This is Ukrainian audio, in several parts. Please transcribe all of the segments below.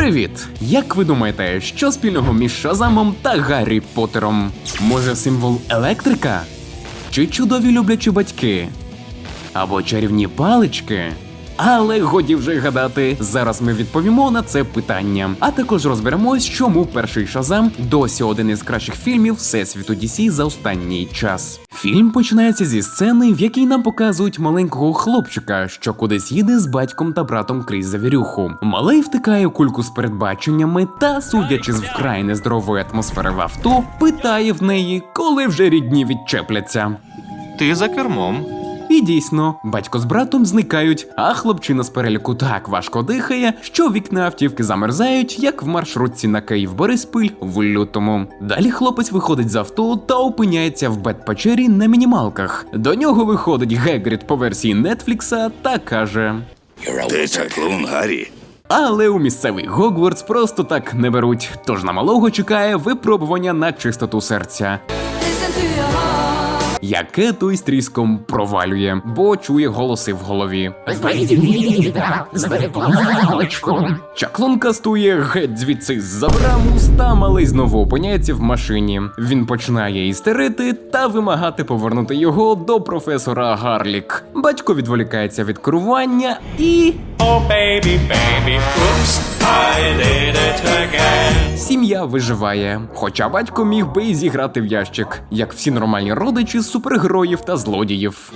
Привіт! Як ви думаєте, що спільного між Шазамом та Гаррі Поттером? Може, символ електрика? Чи чудові люблячі батьки? Або чарівні палички? Але годі вже гадати, зараз ми відповімо на це питання. А також розберемось, чому перший Шазам досі один із кращих фільмів всесвіту DC за останній час. Фільм починається зі сцени, в якій нам показують маленького хлопчика, що кудись їде з батьком та братом крізь завірюху. Малий втикає кульку з передбаченнями та, судячи з вкрай нездорової атмосфери в авто, питає в неї, коли вже рідні відчепляться. Ти за кермом. І дійсно, батько з братом зникають, а хлопчина з переліку так важко дихає, що вікна автівки замерзають, як в маршрутці на Київ Бориспіль в лютому. Далі хлопець виходить з авто та опиняється в бет-печері на мінімалках. До нього виходить Гегрід по версії Нетфлікса та каже. Ти чаклун, Гаррі. Але у місцевий Гогвартс просто так не беруть. Тож на малого чекає випробування на чистоту серця. Яке той з тріском провалює, бо чує голоси в голові. Чаклун кастує геть звідси з забрамус, та малий знову опиняється в машині. Він починає істерити та вимагати повернути його до професора Гарлік. Батько відволікається від керування і. О, бейбі, бейбі, упс, Сім'я виживає, хоча батько міг би і зіграти в ящик, як всі нормальні родичі супергероїв та злодіїв.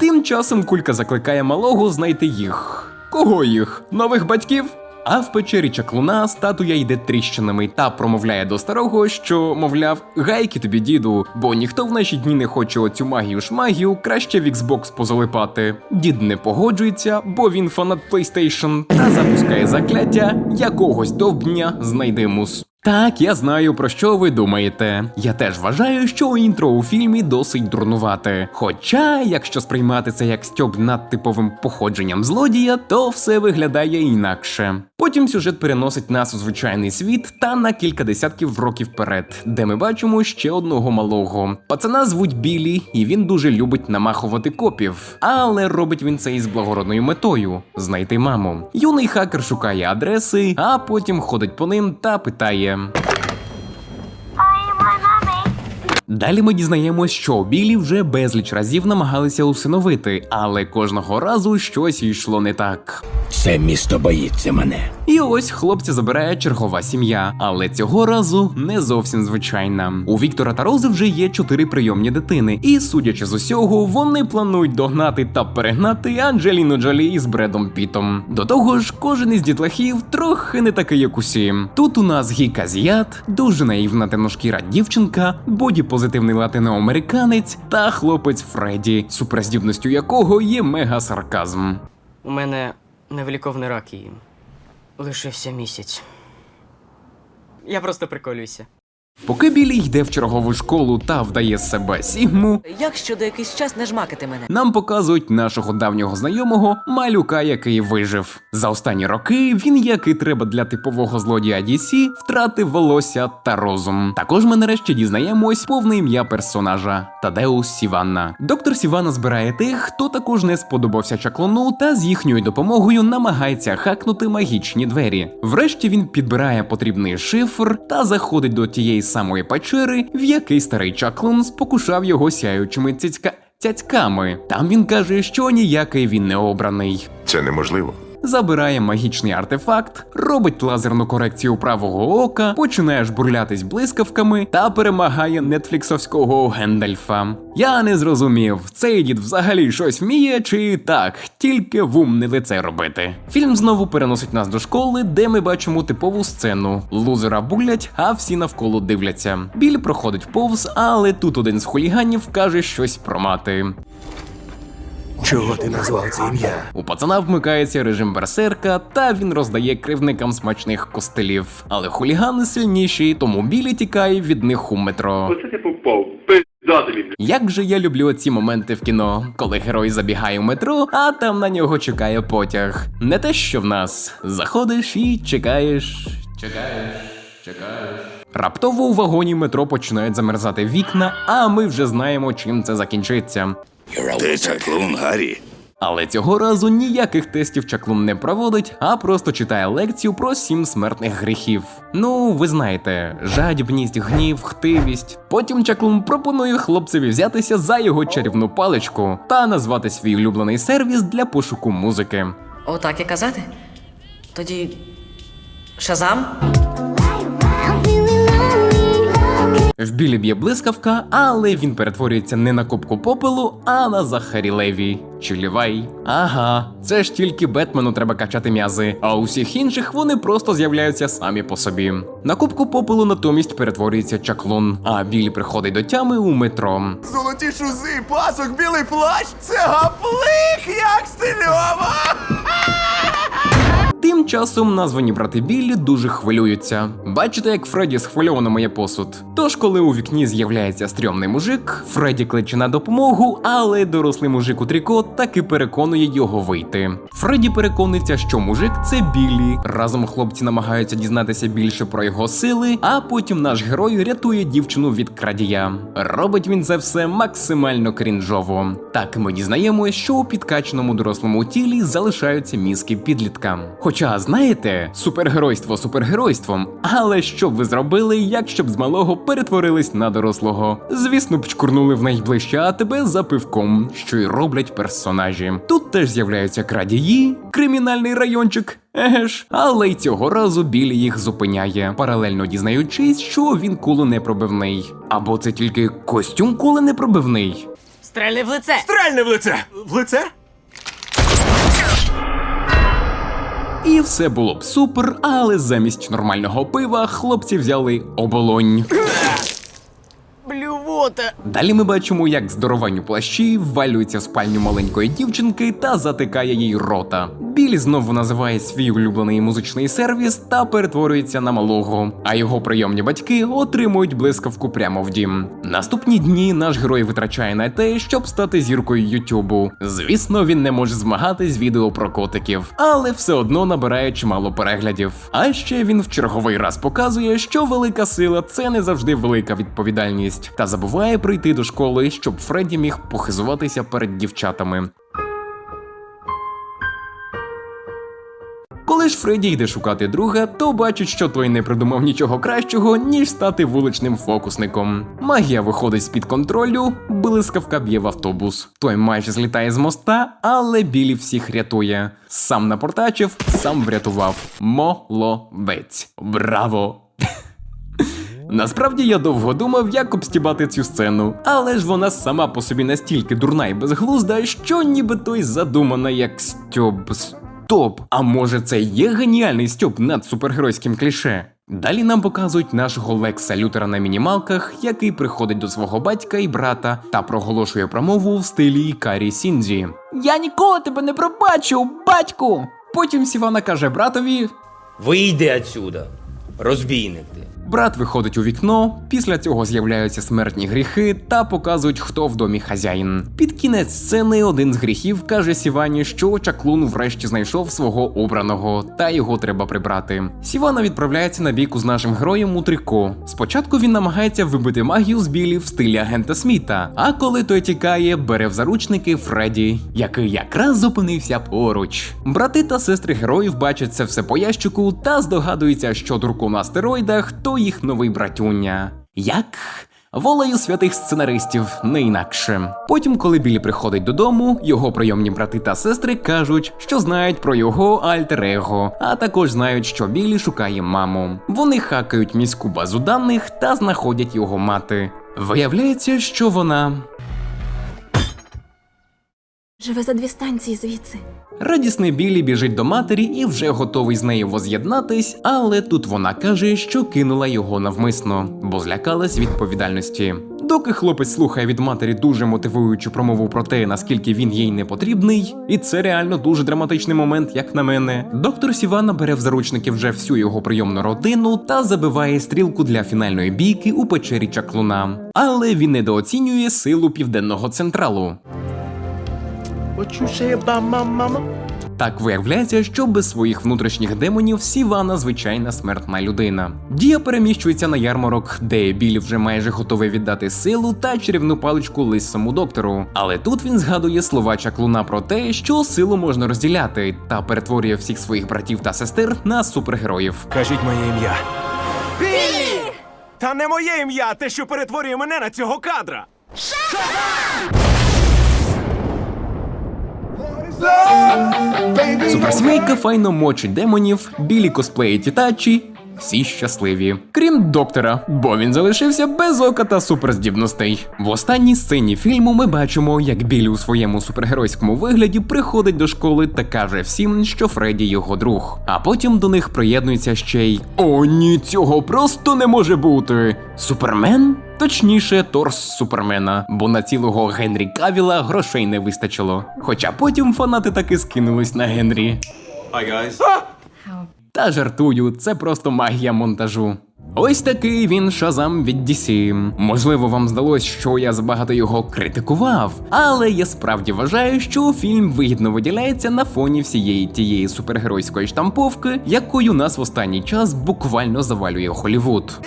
Тим часом кулька закликає малого знайти їх. Кого їх? Нових батьків? А в печері чаклуна статуя йде тріщинами та промовляє до старого, що, мовляв, гайки тобі, діду, бо ніхто в наші дні не хоче оцю магію шмагію, краще в Xbox позалипати. Дід не погоджується, бо він фанат PlayStation, та запускає закляття якогось довбня знайди мус. Так, я знаю про що ви думаєте. Я теж вважаю, що інтро у фільмі досить дурнувате. Хоча, якщо сприймати це як стьоб над типовим походженням злодія, то все виглядає інакше. Потім сюжет переносить нас у звичайний світ та на кілька десятків років вперед, де ми бачимо ще одного малого. Пацана звуть Білі, і він дуже любить намахувати копів. Але робить він це із благородною метою знайти маму. Юний хакер шукає адреси, а потім ходить по ним та питає. Далі ми дізнаємось, що Білі вже безліч разів намагалися усиновити, але кожного разу щось йшло не так. Це місто боїться мене. І ось хлопця забирає чергова сім'я, але цього разу не зовсім звичайна. У Віктора та Рози вже є чотири прийомні дитини, і судячи з усього, вони планують догнати та перегнати Анджеліну Джолі із Бредом Пітом. До того ж, кожен із дітлахів трохи не такий, як усі. Тут у нас гік азіат, дуже наївна темношкіра дівчинка, бодіпозитивний латиноамериканець та хлопець Фредді, суперздібністю якого є мега-сарказм. У мене невиліковний рак і лишився місяць. Я просто приколююся. Поки Білі йде в чергову школу та вдає з себе Сігму, Як щодо якийсь час не жмакати мене? нам показують нашого давнього знайомого малюка, який вижив. За останні роки він, як і треба для типового злодія DC, втратив волосся та розум. Також ми нарешті дізнаємось повне ім'я персонажа Тадеус Сіванна. Доктор Сіванна збирає тих, хто також не сподобався чаклуну, та з їхньою допомогою намагається хакнути магічні двері. Врешті він підбирає потрібний шифр та заходить до тієї самої печери, в який старий чаклун спокушав його сяючими цяцька... цяцьками. Там він каже, що ніякий він не обраний. Це неможливо. Забирає магічний артефакт, робить лазерну корекцію правого ока, починає жбурлятись блискавками та перемагає нетфліксовського Гендальфа. Я не зрозумів, цей дід взагалі щось вміє чи так, тільки в умне лице робити. Фільм знову переносить нас до школи, де ми бачимо типову сцену. Лузера булять, а всі навколо дивляться. Біль проходить повз, але тут один з хуліганів каже щось про мати. Чого ти назвав це ім'я? У пацана вмикається режим берсерка, та він роздає кривникам смачних костелів. Але хулігани сильніші, тому білі тікає від них у метро. Оце ти попав. Як же я люблю ці моменти в кіно, коли герой забігає у метро, а там на нього чекає потяг. Не те, що в нас. Заходиш і чекаєш, чекаєш, чекаєш. Раптово у вагоні метро починають замерзати вікна, а ми вже знаємо, чим це закінчиться. Ти чаклун, Гаррі. Але цього разу ніяких тестів чаклун не проводить, а просто читає лекцію про сім смертних гріхів. Ну, ви знаєте, жадібність, гнів, хтивість. Потім чаклун пропонує хлопцеві взятися за його чарівну паличку та назвати свій улюблений сервіс для пошуку музики. Отак і казати? Тоді. Шазам? В білі б'є блискавка, але він перетворюється не на кубку попелу, а на Захарі Леві. Чи Лівай. Ага, це ж тільки Бетмену треба качати м'язи, а у всіх інших вони просто з'являються самі по собі. На кубку попелу натомість перетворюється чаклун, а білі приходить до тями у метро. Золоті шузи, пасок, білий плащ це гаплик, як стильово! Тим часом названі брати Біллі дуже хвилюються. Бачите, як Фредді схвильовано моє посуд. Тож, коли у вікні з'являється стрьомний мужик, Фредді кличе на допомогу, але дорослий мужик у тріко таки переконує його вийти. Фредді переконується, що мужик це Біллі. Разом хлопці намагаються дізнатися більше про його сили, а потім наш герой рятує дівчину від крадія. Робить він це все максимально крінжово. Так ми дізнаємося, що у підкачаному дорослому тілі залишаються мізки підлітка. Хоча, знаєте, супергеройство супергеройством, але що б ви зробили, якщо б з малого перетворились на дорослого? Звісно, б чкурнули в найближче АТБ за пивком, що й роблять персонажі. Тут теж з'являються крадії, кримінальний райончик. Еге ж, але й цього разу білі їх зупиняє, паралельно дізнаючись, що він куленепробивний. Або це тільки костюм куленепробивний. Стрельни в лице! Стрельни в лице! В лице? І все було б супер, але замість нормального пива хлопці взяли оболонь. Блювота! Далі ми бачимо, як здоровань у плащі ввалюється в спальню маленької дівчинки та затикає їй рота. Білі знову називає свій улюблений музичний сервіс та перетворюється на малого, а його прийомні батьки отримують блискавку прямо в дім. Наступні дні наш герой витрачає на те, щоб стати зіркою Ютубу. Звісно, він не може змагатись з відео про котиків, але все одно набирає чимало переглядів. А ще він в черговий раз показує, що велика сила це не завжди велика відповідальність, та забуває прийти до школи, щоб Фредді міг похизуватися перед дівчатами. Коли ж Фредді йде шукати друга, то бачить, що той не придумав нічого кращого, ніж стати вуличним фокусником. Магія виходить з-під контролю, блискавка б'є в автобус. Той майже злітає з моста, але білі всіх рятує. Сам напортачив, сам врятував. Молодець. Браво! Насправді я довго думав, як обстібати цю сцену, але ж вона сама по собі настільки дурна і безглузда, що ніби той задумана як стьоб. Стоп! А може це є геніальний стьоб над супергеройським кліше? Далі нам показують нашого Лекса Лютера на мінімалках, який приходить до свого батька і брата та проголошує промову в стилі Карі Сінзі. Я ніколи тебе не пробачу, батьку! Потім Сівана каже братові: Вийди отсюда, розбійник ти. Брат виходить у вікно, після цього з'являються смертні гріхи та показують, хто в домі хазяїн. Під кінець сцени один з гріхів каже Сівані, що чаклун врешті знайшов свого обраного, та його треба прибрати. Сівана відправляється на бійку з нашим героєм у трико. Спочатку він намагається вибити магію з білі в стилі агента Сміта, а коли той тікає, бере в заручники Фредді, який якраз зупинився поруч. Брати та сестри героїв бачать це все по ящику та здогадуються, що дурко на стероїдах то їх новий братюня. Як? Волею святих сценаристів, не інакше. Потім, коли Білі приходить додому, його прийомні брати та сестри кажуть, що знають про його альтер-его, а також знають, що Білі шукає маму. Вони хакають міську базу даних та знаходять його мати. Виявляється, що вона Живе за дві станції звідси. Радісний Білі біжить до матері і вже готовий з нею воз'єднатись, але тут вона каже, що кинула його навмисно, бо злякалась відповідальності. Доки хлопець слухає від матері дуже мотивуючу промову про те, наскільки він їй не потрібний, і це реально дуже драматичний момент, як на мене. Доктор Сівана бере в заручники вже всю його прийомну родину та забиває стрілку для фінальної бійки у печері чаклуна. Але він недооцінює силу південного централу. Так виявляється, що без своїх внутрішніх демонів Сівана звичайна смертна людина. Дія переміщується на ярмарок, де Білі вже майже готовий віддати силу та чарівну паличку лисому доктору. Але тут він згадує слова чаклуна про те, що силу можна розділяти, та перетворює всіх своїх братів та сестер на супергероїв. Кажіть моє ім'я. Біллі! Та не моє ім'я, те, що перетворює мене на цього кадра. Суперсмійка файно мочить демонів, білі косплеїть Ітачі. Всі щасливі, крім доктора, бо він залишився без ока та суперздібностей. В останній сцені фільму ми бачимо, як Білі у своєму супергеройському вигляді приходить до школи та каже всім, що Фредді його друг. А потім до них приєднується ще й О, ні, цього просто не може бути. Супермен? Точніше, торс Супермена, бо на цілого Генрі Кавіла грошей не вистачило. Хоча потім фанати таки скинулись на Генрі. Hi guys. Та жартую, це просто магія монтажу. Ось такий він шазам від DC. Можливо, вам здалось, що я забагато його критикував, але я справді вважаю, що фільм вигідно виділяється на фоні всієї тієї супергеройської штамповки, якою нас в останній час буквально завалює Холівуд.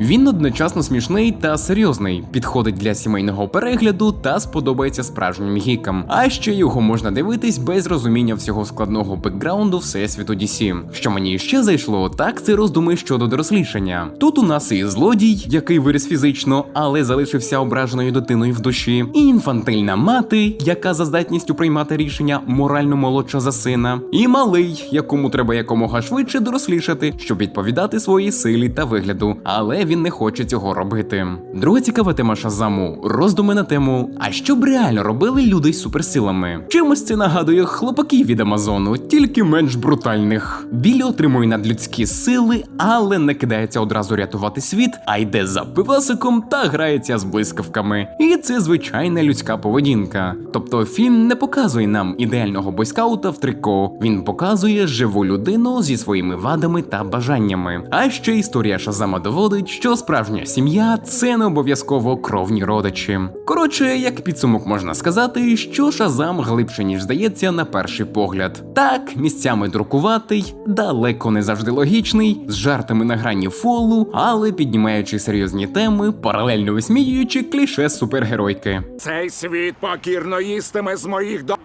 Він одночасно смішний та серйозний, підходить для сімейного перегляду та сподобається справжнім гікам. А ще його можна дивитись без розуміння всього складного бекграунду всесвіту DC. Що мені ще зайшло, так це роздуми щодо дорослішання. Тут у нас і злодій, який виріс фізично, але залишився ображеною дитиною в душі, і інфантильна мати, яка за здатністю приймати рішення морально молодша за сина, і малий, якому треба якомога швидше дорослішати, щоб відповідати своїй силі та вигляду. Але він не хоче цього робити. Друга цікава тема Шазаму роздуми на тему: а що б реально робили люди з суперсилами? Чимось це нагадує хлопаків від Амазону, тільки менш брутальних. Білі отримує надлюдські сили, але не кидається одразу рятувати світ, а йде за пивасиком та грається з блискавками. І це звичайна людська поведінка. Тобто фільм не показує нам ідеального бойскаута в трико. Він показує живу людину зі своїми вадами та бажаннями. А ще історія Шазама доводить, що справжня сім'я це не обов'язково кровні родичі. Коротше, як підсумок можна сказати, що Шазам глибше ніж здається на перший погляд. Так, місцями друкуватий, далеко не завжди логічний, з жартами на грані фолу, але піднімаючи серйозні теми, паралельно висміюючи кліше супергеройки. Цей світ покірно їстиме з моїх до.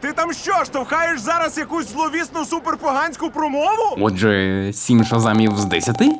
Ти там що, штовхаєш зараз якусь зловісну суперпоганську промову? Отже, сім шазамів з десяти?